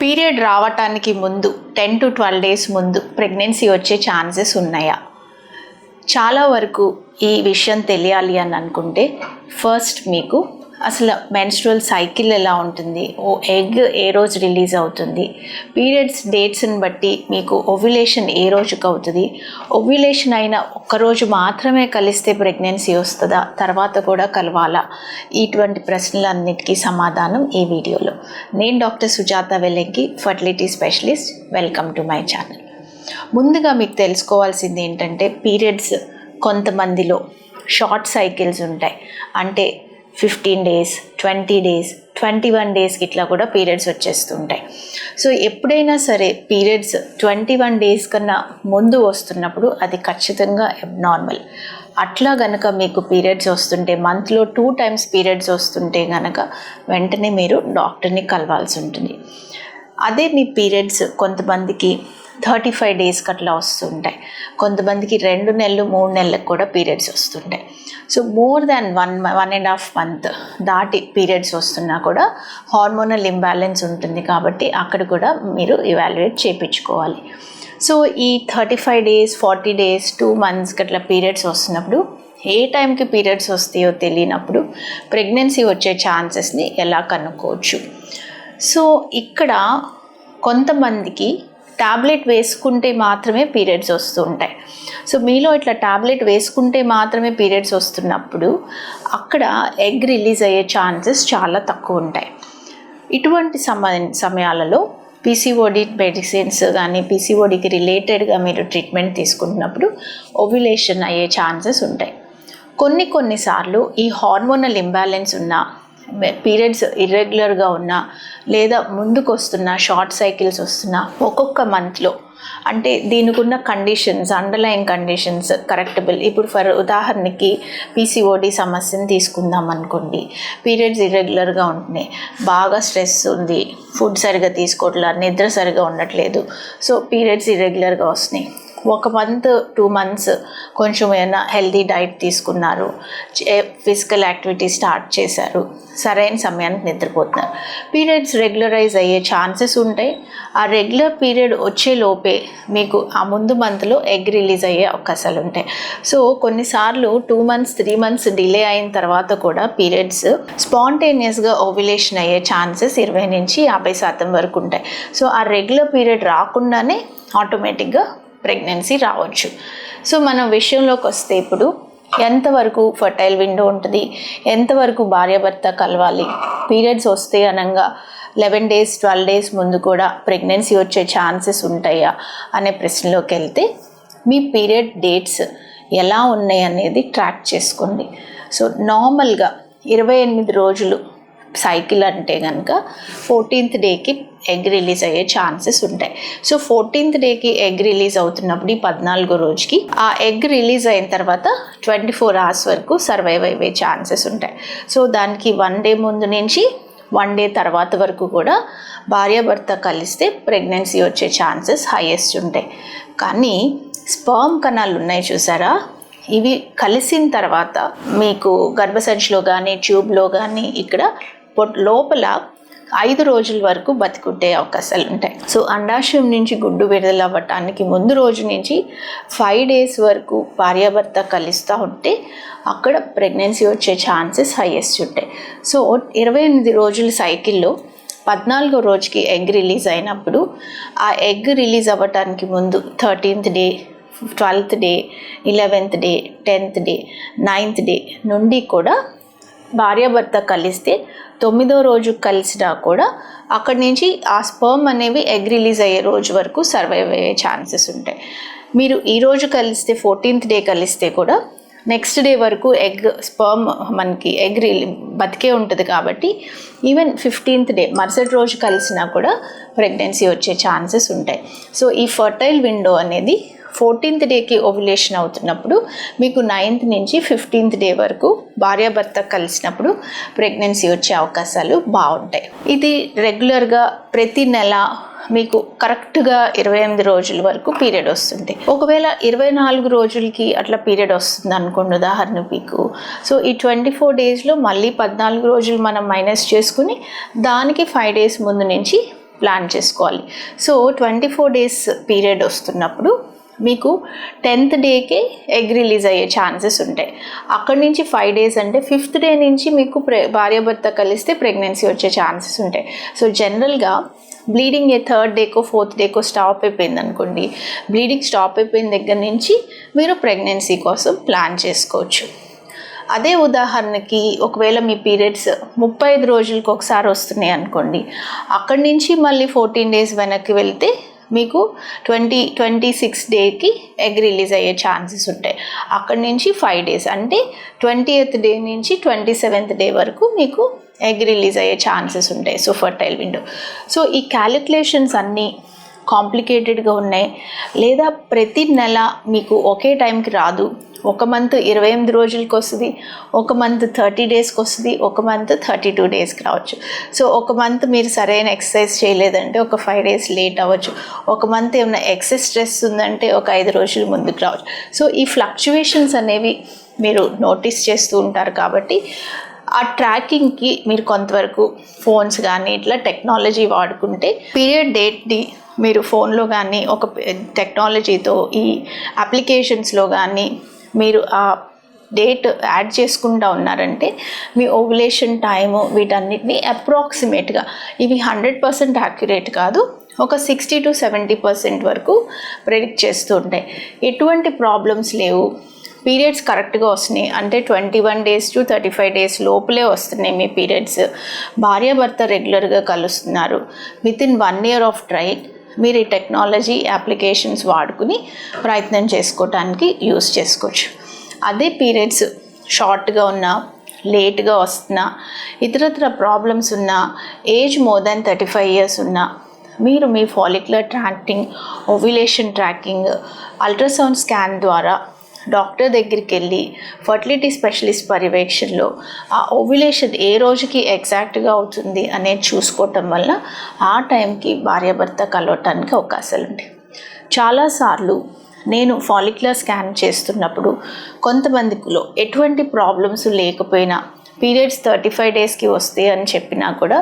Period రావటానికి ముందు ten to twelve days ముందు ప్రెగ్నెన్సీ వచ్చే ఛాన్సెస్ ఉన్నాయా? చాలా వరకు ఈ విషయం తెలియాలి అని అనుకుంటే ఫస్ట్ మీకు అసలు మెన్స్ట్రువల్ సైకిల్ ఎలా ఉంటుంది? ఓ ఎగ్ ఏ రోజు రిలీజ్ అవుతుంది? పీరియడ్స్ డేట్స్ని బట్టి మీకు ఓవ్యులేషన్ ఏ రోజుకి అవుతుంది? ఓవ్యులేషన్ అయిన ఒక్కరోజు మాత్రమే కలిస్తే ప్రెగ్నెన్సీ వస్తుందా? తర్వాత కూడా కలవాలా? ఇటువంటి ప్రశ్నలన్నిటికీ సమాధానం ఈ వీడియోలో. నేను doctor Sujatha Vellenki fertility specialist welcome to my channel ముందుగా మీకు తెలుసుకోవాల్సింది ఏంటంటే పీరియడ్స్ కొంతమందిలో షార్ట్ సైకిల్స్ ఉంటాయి. అంటే fifteen days twenty days twenty one డేస్కి ఇట్లా కూడా పీరియడ్స్ వచ్చేస్తుంటాయి. సో ఎప్పుడైనా సరే పీరియడ్స్ ట్వంటీ వన్ డేస్ కన్నా ముందు వస్తున్నప్పుడు అది ఖచ్చితంగా అబ్నార్మల్ అట్లా గనక మీకు పీరియడ్స్ వస్తుంటే మంత్లో టూ టైమ్స్ పీరియడ్స్ వస్తుంటే గనక వెంటనే మీరు డాక్టర్ని కలవాల్సి ఉంటుంది. అదే మీ పీరియడ్స్ కొంతమందికి థర్టీ ఫైవ్ డేస్కి అట్లా వస్తుంటాయి. కొంతమందికి రెండు నెలలు మూడు నెలలకు కూడా పీరియడ్స్ వస్తుంటాయి. So more than one one and half month దాటి పీరియడ్స్ వస్తున్నా కూడా హార్మోనల్ ఇంబ్యాలెన్స్ ఉంటుంది కాబట్టి అక్కడ కూడా మీరు ఇవాల్యుయేట్ చేయించుకోవాలి సో ఈ thirty five days forty days two మంత్స్కి అట్లా పీరియడ్స్ వస్తున్నప్పుడు ఏ టైంకి పీరియడ్స్ వస్తాయో తెలియనప్పుడు ప్రెగ్నెన్సీ వచ్చే ఛాన్సెస్ని ఎలా కనుక్కోవచ్చు? సో ఇక్కడ కొంతమందికి టాబ్లెట్ వేసుకుంటే మాత్రమే పీరియడ్స్ వస్తూ ఉంటాయి. సో మీలో ఇట్లా టాబ్లెట్ వేసుకుంటే మాత్రమే పీరియడ్స్ వస్తున్నప్పుడు అక్కడ ఎగ్ రిలీజ్ అయ్యే ఛాన్సెస్ చాలా తక్కువ ఉంటాయి. ఇటువంటి సమ సమయాలలో పీసీఓడి మెడిసిన్స్ కానీ పీసీఓడికి రిలేటెడ్గా మీరు ట్రీట్మెంట్ తీసుకుంటున్నప్పుడు ఓవ్యులేషన్ అయ్యే ఛాన్సెస్ ఉంటాయి. కొన్ని కొన్నిసార్లు ఈ హార్మోనల్ ఇంబ్యాలెన్స్ ఉన్న పీరియడ్స్ ఇర్రెగ్యులర్గా ఉన్నా లేదా ముందుకు వస్తున్న షార్ట్ సైకిల్స్ వస్తున్నా ఒక్కొక్క మంత్లో అంటే దీనికి ఉన్న కండిషన్స్ అండర్లైన్ కండిషన్స్ కరెక్టబుల్ ఇప్పుడు ఫర్ ఉదాహరణకి పీసీఓడి సమస్యను తీసుకుందాం అనుకోండి. పీరియడ్స్ ఇర్రెగ్యులర్గా ఉంటున్నాయి బాగా స్ట్రెస్ ఉంది. ఫుడ్ సరిగా తీసుకోవట్లేదు నిద్ర సరిగా ఉండట్లేదు. సో పీరియడ్స్ ఇర్రెగ్యులర్గా వస్తున్నాయి. ఒక మంత్ టూ మంత్స్ కొంచెం ఏమైనా హెల్దీ డైట్ తీసుకున్నారు. ఫిజికల్ యాక్టివిటీ స్టార్ట్ చేశారు. సరైన సమయానికి నిద్రపోతున్నారు. పీరియడ్స్ రెగ్యులరైజ్ అయ్యే ఛాన్సెస్ ఉంటాయి. ఆ రెగ్యులర్ పీరియడ్ వచ్చే లోపే మీకు ఆ ముందు మంత్లో ఎగ్ రిలీజ్ అయ్యే అవకాశాలు ఉంటాయి. సో కొన్నిసార్లు two months three months delay అయిన తర్వాత కూడా పీరియడ్స్ స్పాంటేనియస్గా ఓవ్యులేషన్ అయ్యే ఛాన్సెస్ ఇరవై నుంచి యాభై శాతం వరకు ఉంటాయి. సో ఆ రెగ్యులర్ పీరియడ్ రాకుండానే ఆటోమేటిక్గా ప్రెగ్నెన్సీ రావచ్చు. సో మనం విషయంలోకి వస్తే ఇప్పుడు ఎంతవరకు ఫర్టైల్ విండో ఉంటుంది? ఎంతవరకు భార్యాభర్త కలవాలి? పీరియడ్స్ వస్తే అనగా లెవెన్ డేస్ ట్వెల్వ్ డేస్ ముందు కూడా ప్రెగ్నెన్సీ వచ్చే ఛాన్సెస్ ఉంటాయా? అనే ప్రశ్నలోకి వెళ్తే మీ పీరియడ్ డేట్స్ ఎలా ఉన్నాయి అనేది ట్రాక్ చేసుకోండి. సో నార్మల్గా ఇరవై ఎనిమిది రోజులు సైకిల్ అంటే కనుక ఫోర్టీన్త్ డేకి ఎగ్ రిలీజ్ అయ్యే ఛాన్సెస్ ఉంటాయి. సో ఫోర్టీన్త్ డేకి ఎగ్ రిలీజ్ అవుతున్నప్పుడు ఈ పద్నాలుగో రోజుకి ఆ ఎగ్ రిలీజ్ అయిన తర్వాత ట్వంటీ ఫోర్ అవర్స్ వరకు సర్వైవ్ అయ్యే ఛాన్సెస్ ఉంటాయి. సో దానికి వన్ డే ముందు నుంచి వన్ డే తర్వాత వరకు కూడా భార్యాభర్త కలిస్తే ప్రెగ్నెన్సీ వచ్చే ఛాన్సెస్ హైయెస్ట్ ఉంటాయి. కానీ స్పర్మ్ కణాలు ఉన్నాయి చూసారా? ఇవి కలిసిన తర్వాత మీకు గర్భసంచిలో కానీ ట్యూబ్లో కానీ ఇక్కడ లోపల ఐదు రోజుల వరకు బతికుంటే అవకాశాలు ఉంటాయి. సో అండాశయం నుంచి గుడ్డు విడుదల అవ్వటానికి ముందు రోజు నుంచి ఫైవ్ డేస్ వరకు భార్యాభర్త కలుస్తూ ఉంటే అక్కడ ప్రెగ్నెన్సీ వచ్చే ఛాన్సెస్ హైయెస్ట్ ఉంటాయి. సో ఇరవై ఎనిమిది రోజుల సైకిల్లో పద్నాలుగో రోజుకి ఎగ్ రిలీజ్ అయినప్పుడు ఆ ఎగ్ రిలీజ్ అవ్వటానికి ముందు thirteenth day twelfth day eleventh day tenth day ninth day నుండి కూడా భార్యాభర్త కలిస్తే తొమ్మిదో రోజు కలిసినా కూడా అక్కడి నుంచి ఆ స్పర్మ్ అనేవి ఎగ్ రిలీజ్ అయ్యే రోజు వరకు సర్వైవ్ అయ్యే ఛాన్సెస్ ఉంటాయి. మీరు ఈ రోజు కలిస్తే ఫోర్టీన్త్ డే కలిస్తే కూడా నెక్స్ట్ డే వరకు ఎగ్ స్పర్మ్ మనకి ఎగ్ రిలీ బతికే ఉంటుంది కాబట్టి ఈవెన్ ఫిఫ్టీన్త్ డే మరుసటి రోజు కలిసినా కూడా ప్రెగ్నెన్సీ వచ్చే ఛాన్సెస్ ఉంటాయి. సో ఈ ఫర్టైల్ విండో అనేది ఫోర్టీన్త్ డేకి ఓవ్యులేషన్ అవుతున్నప్పుడు మీకు నైన్త్ నుంచి ఫిఫ్టీన్త్ డే వరకు భార్యాభర్త కలిసినప్పుడు ప్రెగ్నెన్సీ వచ్చే అవకాశాలు బాగుంటాయి. ఇది రెగ్యులర్గా ప్రతి నెల మీకు కరెక్ట్గా ఇరవై ఎనిమిది రోజుల వరకు పీరియడ్ వస్తుంది. ఒకవేళ ఇరవై నాలుగు రోజులకి అట్లా పీరియడ్ వస్తుంది అనుకోండి ఉదాహరణ మీకు. సో ఈ ట్వంటీ ఫోర్ డేస్లో మళ్ళీ పద్నాలుగు రోజులు మనం మైనస్ చేసుకుని దానికి ఫైవ్ డేస్ ముందు నుంచి ప్లాన్ చేసుకోవాలి. So twenty four days period వస్తున్నప్పుడు మీకు టెన్త్ డేకే ఎగ్ రిలీజ్ అయ్యే ఛాన్సెస్ ఉంటాయి. అక్కడి నుంచి ఫైవ్ డేస్ అంటే ఫిఫ్త్ డే నుంచి మీకు ప్రె భార్యాభర్త కలిస్తే ప్రెగ్నెన్సీ వచ్చే ఛాన్సెస్ ఉంటాయి. సో జనరల్గా బ్లీడింగ్ ఏ థర్డ్ డేకో ఫోర్త్ డేకో స్టాప్ అయిపోయింది అనుకోండి. బ్లీడింగ్ స్టాప్ అయిపోయిన దగ్గర నుంచి మీరు ప్రెగ్నెన్సీ కోసం ప్లాన్ చేసుకోవచ్చు. అదే ఉదాహరణకి ఒకవేళ మీ పీరియడ్స్ ముప్పై ఐదు రోజులకు ఒకసారి వస్తున్నాయి అనుకోండి. అక్కడి నుంచి మళ్ళీ ఫోర్టీన్ డేస్ వెనక్కి వెళ్తే మీకు ట్వంటీ ట్వంటీ సిక్స్ డేకి ఎగ్ రిలీజ్ అయ్యే ఛాన్సెస్ ఉంటాయి. అక్కడి నుంచి ఫైవ్ డేస్ అంటే ట్వంటీ ఎయిత్ డే నుంచి ట్వంటీ సెవెంత్ డే వరకు మీకు ఎగ్ రిలీజ్ అయ్యే ఛాన్సెస్ ఉంటాయి. So fertile window. సో ఈ క్యాలిక్యులేషన్స్ అన్నీ కాంప్లికేటెడ్గా ఉన్నాయి. లేదా ప్రతి నెల మీకు ఒకే టైంకి రాదు. ఒక మంత్ ఇరవై ఎనిమిది రోజులకి వస్తుంది ఒక మంత్ థర్టీ డేస్కి వస్తుంది ఒక మంత్ థర్టీ టూ డేస్కి రావచ్చు. సో ఒక మంత్ మీరు సరైన ఎక్సర్సైజ్ చేయలేదంటే ఒక ఫైవ్ డేస్ లేట్ అవ్వచ్చు. ఒక మంత్ ఏమైనా ఎక్సెస్ స్ట్రెస్ ఉందంటే ఒక ఐదు రోజులు ముందుకు రావచ్చు. సో ఈ ఫ్లక్చువేషన్స్ అనేవి మీరు నోటీస్ చేస్తూ ఉంటారు కాబట్టి ఆ ట్రాకింగ్కి మీరు కొంతవరకు ఫోన్స్ కానీ ఇట్లా టెక్నాలజీ వాడుకుంటే పీరియడ్ డేట్ని మీరు ఫోన్లో కానీ ఒక టెక్నాలజీతో ఈ అప్లికేషన్స్లో కానీ మీరు ఆ డేట్ యాడ్ చేసుకుంటా ఉన్నారంటే మీ ఓవులేషన్ టైము వీటన్నిటిని అప్రాక్సిమేట్గా ఇవి హండ్రెడ్ పర్సెంట్ యాక్యురేట్ కాదు ఒక సిక్స్టీ టు సెవెంటీ పర్సెంట్ వరకు ప్రెడిక్ట్ చేస్తూ ఉంటాయి. ఎటువంటి ప్రాబ్లమ్స్ లేవు. పీరియడ్స్ కరెక్ట్గా వస్తున్నాయి. అంటే twenty one days to thirty five days లోపలే వస్తున్నాయి మీ పీరియడ్స్. భార్యాభర్త రెగ్యులర్గా కలుస్తున్నారు. Within one year of trial మీరు ఈ టెక్నాలజీ అప్లికేషన్స్ వాడుకుని ప్రయత్నం చేసుకోవటానికి యూస్ చేసుకోవచ్చు. అదే పీరియడ్స్ షార్ట్గా ఉన్నా లేట్గా వస్తున్నా ఇతరత్ర ప్రాబ్లమ్స్ ఉన్నా age more than thirty five years ఉన్నా మీరు మీ follicular tracking ovulation tracking ultrasound scan ద్వారా డాక్టర్ దగ్గరికి వెళ్ళి ఫర్టిలిటీ స్పెషలిస్ట్ పర్యవేక్షణలో ఆ ఓవ్యులేషన్ ఏ రోజుకి ఎగ్జాక్ట్గా అవుతుంది అనేది చూసుకోవటం వల్ల ఆ టైంకి భార్యాభర్త కలవటానికి అవకాశాలు ఉంటాయి. చాలాసార్లు నేను ఫాలిక్యులర్ స్కాన్ చేస్తున్నప్పుడు కొంతమందిలో ఎటువంటి ప్రాబ్లమ్స్ లేకపోయినా పీరియడ్స్ థర్టీ ఫైవ్ డేస్కి వస్తాయి అని చెప్పినా కూడా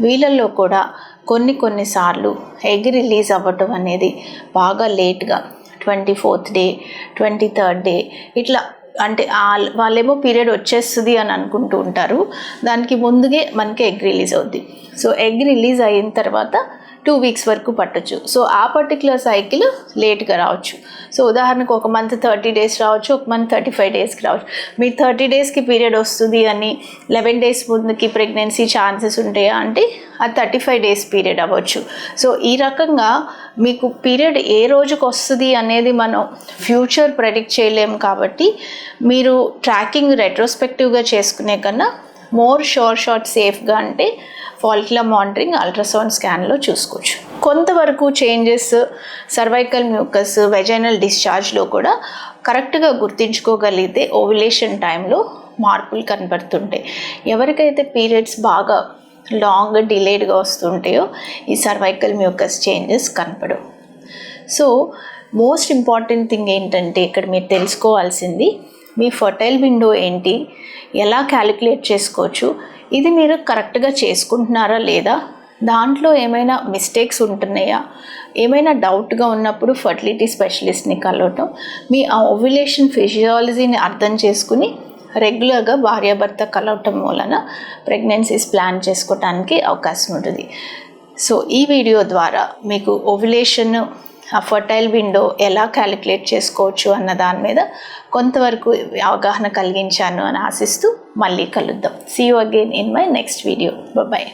వీళ్ళల్లో కూడా కొన్ని కొన్నిసార్లు ఎగ్ రిలీజ్ అవ్వటం అనేది బాగా లేట్గా twenty fourth day twenty third day ఇట్లా అంటే వాళ్ళేమో పీరియడ్ వచ్చేస్తుంది అని అనుకుంటూ ఉంటారు. దానికి ముందుగే మనకి ఎగ్ రిలీజ్ అవుద్ది. సో ఎగ్ రిలీజ్ అయిన తర్వాత టూ వీక్స్ వరకు పట్టచ్చు. సో ఆ పర్టికులర్ సైకిల్ లేట్గా రావచ్చు. సో ఉదాహరణకు ఒక మంత్ థర్టీ డేస్ రావచ్చు ఒక మంత్ థర్టీ ఫైవ్ డేస్కి రావచ్చు. మీరు థర్టీ డేస్కి పీరియడ్ వస్తుంది అని లెవెన్ డేస్ ముందుకి ప్రెగ్నెన్సీ ఛాన్సెస్ ఉంటాయా అంటే ఆ థర్టీ ఫైవ్ డేస్ పీరియడ్ అవ్వచ్చు. సో ఈ రకంగా మీకు పీరియడ్ ఏ రోజుకు వస్తుంది అనేది మనం ఫ్యూచర్ ప్రెడిక్ట్ చేయలేము కాబట్టి మీరు ట్రాకింగ్ రెట్రోస్పెక్టివ్గా చేసుకునే కన్నా మోర్ షోర్ షార్ట్ సేఫ్గా అంటే ఫాల్క్యులర్ మానిటరింగ్ అల్ట్రాసౌండ్ స్కాన్లో చూసుకోవచ్చు. కొంతవరకు చేంజెస్ సర్వైకల్ మ్యూకస్ వెజైనల్ డిశ్చార్జ్లో కూడా కరెక్ట్గా గుర్తించుకోగలిగితే ఓవిలేషన్ టైంలో మార్పులు కనబడుతుంటాయి. ఎవరికైతే పీరియడ్స్ బాగా లాంగ్ డిలేడ్గా వస్తుంటాయో ఈ సర్వైకల్ మ్యూకస్ చేంజెస్ కనపడవు. సో మోస్ట్ ఇంపార్టెంట్ థింగ్ ఏంటంటే ఇక్కడ మీరు తెలుసుకోవాల్సింది మీ ఫర్టైల్ విండో ఏంటి ఎలా క్యాలిక్యులేట్ చేసుకోవచ్చు ఇది మీరు కరెక్ట్గా చేసుకుంటున్నారా లేదా దాంట్లో ఏమైనా మిస్టేక్స్ ఉంటున్నాయా ఏమైనా డౌట్గా ఉన్నప్పుడు ఫర్టిలిటీ స్పెషలిస్ట్ని కలవటం మీ ఆ ఓవ్యులేషన్ ఫిజియాలజీని అర్థం చేసుకుని రెగ్యులర్గా భార్యాభర్త కలవటం వలన ప్రెగ్నెన్సీస్ ప్లాన్ చేసుకోవటానికి అవకాశం ఉంటుంది. సో ఈ వీడియో ద్వారా మీకు ఓవ్యులేషన్ ఆ ఫర్టైల్ విండో ఎలా క్యాలిక్యులేట్ చేసుకోవచ్చు అన్న దాని మీద కొంతవరకు అవగాహన కలిగించాను అని ఆశిస్తూ మళ్ళీ కలుద్దాం. See you again in my next video bye